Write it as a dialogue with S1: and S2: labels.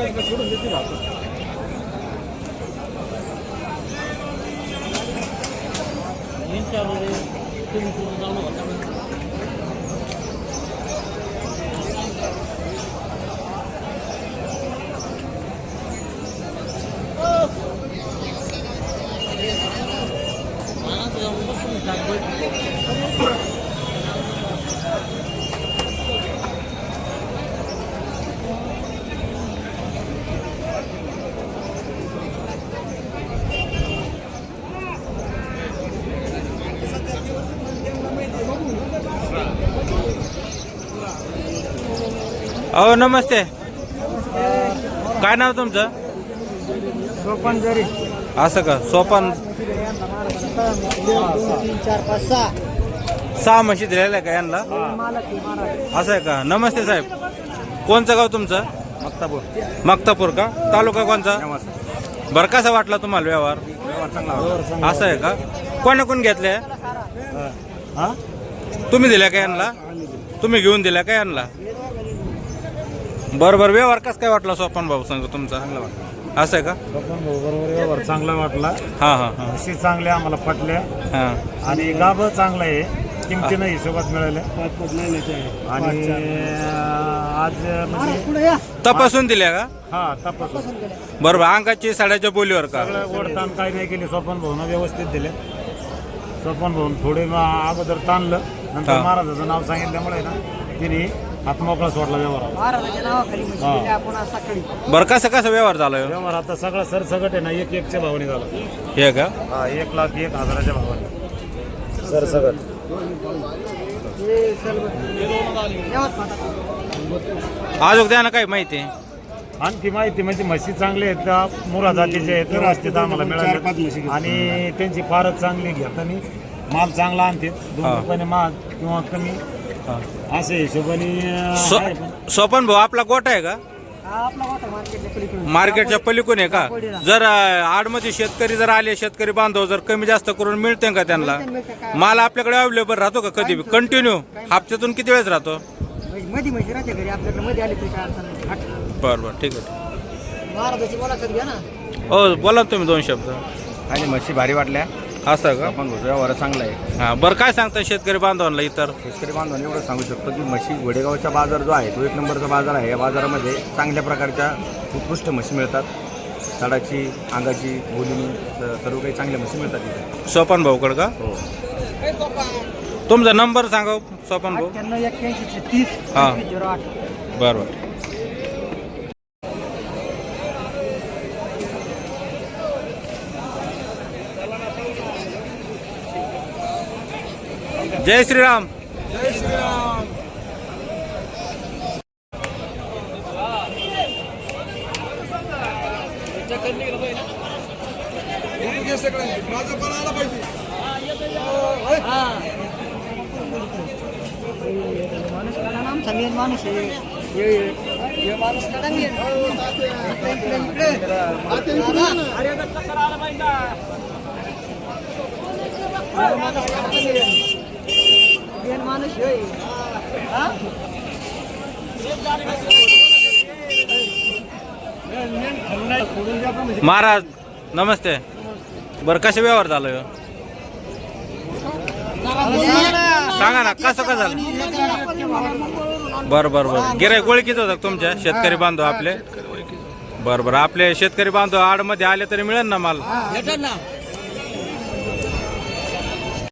S1: आएगा इनका छोड़ लेते आपको तीन चार बजे तीन तीन चालू होता है Thank you. अहो नमस्ते. काय नाव तुमचं?
S2: सोपन जरी.
S1: असं का? सोपान.
S2: सहा
S1: सहा म्हशी दिलेल्या का यांना?
S2: आहे.
S1: असं आहे का? नमस्ते साहेब. कोणचं गाव तुमचं?
S3: मक्तापूर.
S1: मक्तापूर का? तालुका कोणचा? बरं कसा वाटला तुम्हाला व्यवहार? असं आहे का? कोणा कोण घेतले?
S3: हा?
S1: तुम्ही दिल्या का यांना? तुम्ही घेऊन दिल्या का यांना? बरं बरं. व्यवहार कसं काय वाटला सोपान भाऊ सांग तुमचा? चांगला वाटला. असं आहे का?
S3: बबन भाऊ बरोबर व्यवहार चांगला वाटला.
S1: हां हां हां.
S3: म्हशी चांगल्या आम्हाला पटल्या.
S1: हां.
S3: आणि गाभ चांगला आहे. किमतीनं हिशोबात मिळाल्या. आणि आज म्हणजे
S1: तपासून दिल्या का?
S3: हा तपासून.
S1: बरोबर अंगाची साड्याच्या बोलीवर का?
S3: सगळं ओढताण काही नाही केली. स्वपन भाऊन व्यवस्थित दिले स्वपन भाऊन थोडे अगोदर ताणलं. नंतर. महाराजाचं नाव सांगितल्यामुळे ना तिने हातमोकळा सोडला व्यवहार.
S2: महाराजाच्या नावाखाली म्हणजे
S3: हा.
S2: गेल्या आपण आज सकाळी
S1: बरं कसं कसं व्यवहार झाला ह्यो?
S3: व्यवहार आता सगळा सरसगट आहे ना एक एकच्या भावाने झाला.
S1: हे का?
S3: हा एक लाख एक हजाराच्या भावाने. सरसगट.
S2: हे सर्व यवतमाळ.
S1: अजून द्या ना काही माहिती.
S3: आणखी माहिती म्हणजे म्हशी चांगली आहेत त्या मुरा जातीच्या आहेत व्यवस्थित आम्हाला मिळाले आणि त्यांची फारच चांगली घेताना माल चांगला आणते. दोन
S1: हा.
S3: रुपयाने माल किंवा कमी. असे हिशोबाने आहे पण.
S1: सोपन भाऊ आपला गोठा आहे का?
S2: हा आपला वाटा मार्केटच्या पलीकडून.
S1: मार्केटच्या पलीकडून आहे का? जर आडमध्ये शेतकरी जर आले शेतकरी बांधव जर कमी जास्त करून मिळते का त्यांना. माल आपल्याकडे अवेलेबल राहतो का कधी? कंटिन्यू हप्त्यातून किती वेळेस राहतो?
S2: म्हणजे मध्ये म्हणजे राहते घरी आपल्याकडे मध्ये आले तरी काय अडचण नाही. हट.
S1: बरं बरं ठीक आहे.
S2: महाराजाची मुलाखत घ्या ना.
S1: हो बोला ना तुम्ही दोन शब्द.
S4: आणि म्हशी भारी वाटल्या.
S1: असं का?
S4: आपण व्यवहार चांगला आहे.
S1: हा बरं काय सांगता शेतकरी बांधवांना इतर?
S4: शेतकरी बांधवांनी एवढं सांगू शकतो की म्हशी घोडेगावचा बाजार जो आहे तो एक नंबरचा बाजार आहे. या बाजारामध्ये चांगल्या प्रकारच्या उत्कृष्ट म्हशी मिळतात. साडाची अंगाची बोलीनी स- सर्व काही चांगल्या म्हशी मिळतात तिथे
S1: सोपन भाऊकड का?
S4: हो.
S1: तुमचा नंबर सांगा सोपन भाऊ.
S2: अठ्ठ्याण्णव एक्क्याऐंशी छत्तीस
S1: हा.
S2: झिरो आठ.
S1: बरं बरं. जय श्रीराम.
S2: माणूस काढा ना आमचा माणूस
S1: महाराज नमस्ते. बरं कसे व्यवहार झालं ह्यो? सांगा ना कसं कसं झालं? बरं बरं बरं. गिराय ओळखीच होतं का तुमच्या शेतकरी बांधव आपले? बरं बरं. आपले शेतकरी बांधव आडमध्ये आले तरी मिळेल ना माल?
S2: भेटेल ना